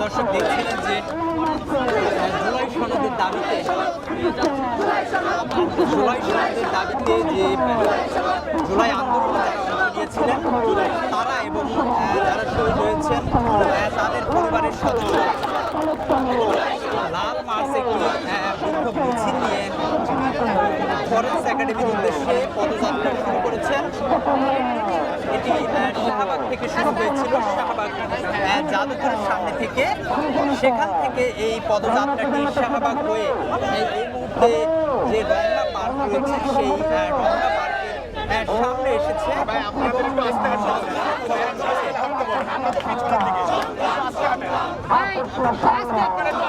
দর্শক দেখছিলেন যে জুলাই সনদের দাবিতে জুলাই সনদের দাবিতে যে জুলাই আন্দোলনে যারা অংশ নিয়েছিলেন তারা এবং আহ, যারা শহীদ হয়েছেন আহ, তাদের পরিবারের সদস্য লাল মার্চ একটি আহ, বিক্ষোভ মিছিল নিয়ে ফরেন্স একাডেমির উদ্দেশ্যে পদযাত্রা শুরু করেছেন। এটি শাহবাগ থেকে শুরু হয়েছিল। শাহবাগ জাদুঘরের সামনে থেকে। সেখান থেকে এই পদযাত্রাটি শাহবাগ হয়ে এই মুহূর্তে যে রমনা পার্ক রয়েছে সেই রমনা পার্কের সামনে এসেছে। এটি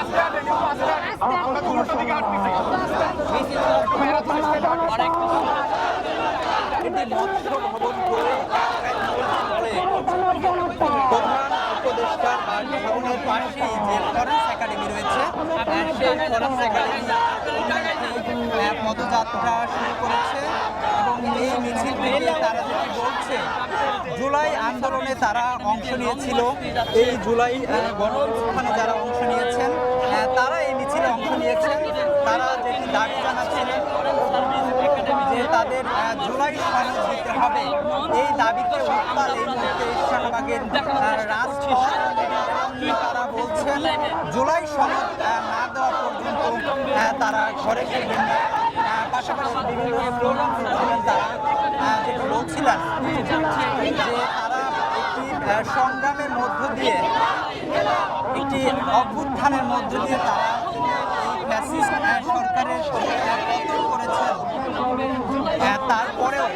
একাডেমি রয়েছে পদযাত্রা শুরু করেছে এবং এই মিছিল তারা বলছে জুলাই আন্দোলনে তারা অংশ নিয়েছিল। এই জুলাই গণঅভ্যুত্থানে যারা অংশ নিয়েছেন তারা এই মিছিলে অংশ নিয়েছেন। তারা যেটি দাবি জানাচ্ছিলেন, যে তাদের জুলাই হবে। এই দাবিতে উত্তাল এই মুহূর্তে শাহবাগের রাজপথ তারা বলছেন জুলাই সনদ না দেওয়া পর্যন্ত তারা ঘরে ফিরবেন পাশাপাশি বিভিন্ন তারা। আহ, বলছিলেন যে তারা একটি সংগ্রামের মধ্য দিয়ে একটি অভ্যুত্থানের মধ্য দিয়ে তারা ফ্যাসিস্ট সরকারের পতন করেছেন তারপরেও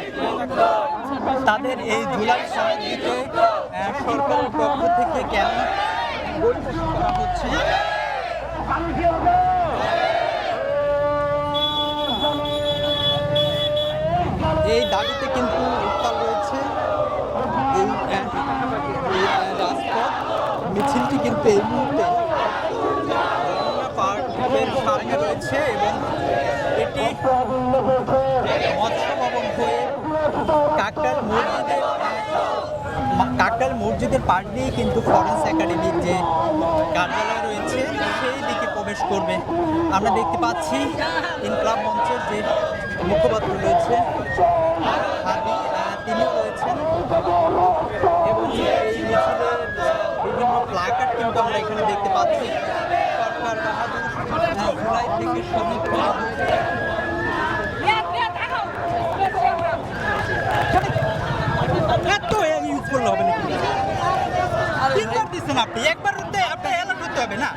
তাদের এই জুলাই দিতে সরকারের পক্ষ থেকে কেন করা হচ্ছে এই দাবিতে কিন্তু উত্তাল রয়েছে এই রাজপথ। মিছিলটি কিন্তু এই মুহূর্তে রয়েছে এবং এটি মৎস্য ভবন হয়ে কাকটাল মসজিদের কাকটাল মসজিদের পাশ দিয়েই কিন্তু ফরেন্স একাডেমির যে কার্যালয় রয়েছে, সেই দিকে প্রবেশ করবে। আমরা দেখতে পাচ্ছি ইনকলাব মঞ্চের যে মুখপাত্র রয়েছে, হাবি তিনিও রয়েছেন। এবং এই মিছিলের বিভিন্ন প্লাকার্ড কিন্তু আমরা এখানে দেখতে পাচ্ছি। সরকার বাহাদুর জুলাই থেকে শ্রমিক করতেছেন আপনি একবার হতে আপনি অ্যালার্ট হতে হবে না।